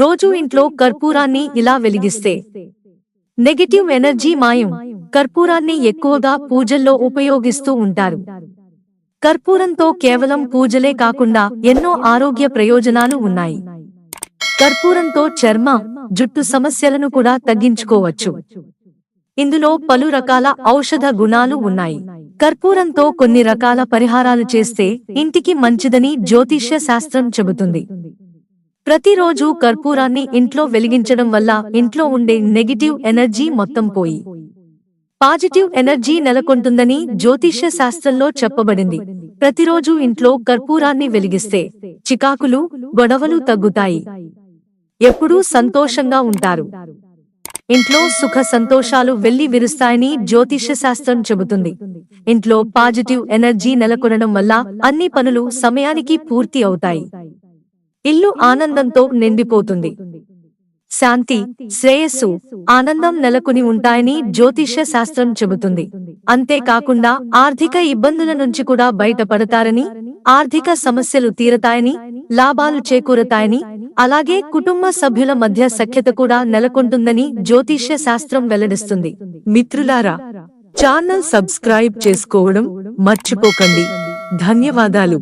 రోజూ ఇంట్లో కర్పూరాన్ని ఇలా వెలిగిస్తే. నెగటివ్ ఎనర్జీ మాయం. కర్పూరాన్ని ఎక్కువగా పూజల్లో ఉపయోగిస్తూ ఉంటారు. కర్పూరంతో కేవలం పూజలే కాకుండా ఎన్నో ఆరోగ్య ప్రయోజనాలు ఉన్నాయి. కర్పూరంతో చర్మ జుట్టు సమస్యలను కూడా తగ్గించుకోవచ్చు. ఇందులో పలు రకాల ఔషధ గుణాలు ఉన్నాయి. కర్పూరంతో కొన్ని రకాల పరిహారాలు చేస్తే ఇంటికి మంచిదని జ్యోతిష్య శాస్త్రం చెబుతుంది. ప్రతిరోజు కర్పూరాన్ని ఇంట్లో వెలిగించడం వల్ల ఇంట్లో ఉండే నెగిటివ్ ఎనర్జీ మొత్తం పోయి. పాజిటివ్ ఎనర్జీ నెలకొంటుందని జ్యోతిష్య శాస్త్రంలో చెప్పబడింది. ప్రతిరోజు ఇంట్లో కర్పూరాన్ని వెలిగిస్తే చికాకులు గొడవలు తగ్గుతాయి. ఎప్పుడూ సంతోషంగా ఉంటారు. ఇంట్లో సుఖ సంతోషాలు వెళ్ళి విరుస్తాయని జ్యోతిష్య శాస్త్రం చెబుతుంది. ఇంట్లో పాజిటివ్ ఎనర్జీ నెలకొనడం వల్ల అన్ని పనులు సమయానికి పూర్తి అవుతాయి. ఇల్లు ఆనందంతో నిండిపోతుంది. శాంతి శ్రేయస్సు ఆనందం నెలకొని ఉంటాయని జ్యోతిష్య శాస్త్రం చెబుతుంది. అంతేకాకుండా ఆర్థిక ఇబ్బందుల నుంచి కూడా బయటపడతారని ఆర్థిక సమస్యలు తీరతాయని లాభాలు చేకూరతాయని అలాగే కుటుంబ సభ్యుల మధ్య సఖ్యత కూడా నెలకొంటుందని జ్యోతిష్య శాస్త్రం వెల్లడిస్తుంది. మిత్రులారా ఛానల్ సబ్స్క్రైబ్ చేసుకోవడం మర్చిపోకండి. ధన్యవాదాలు.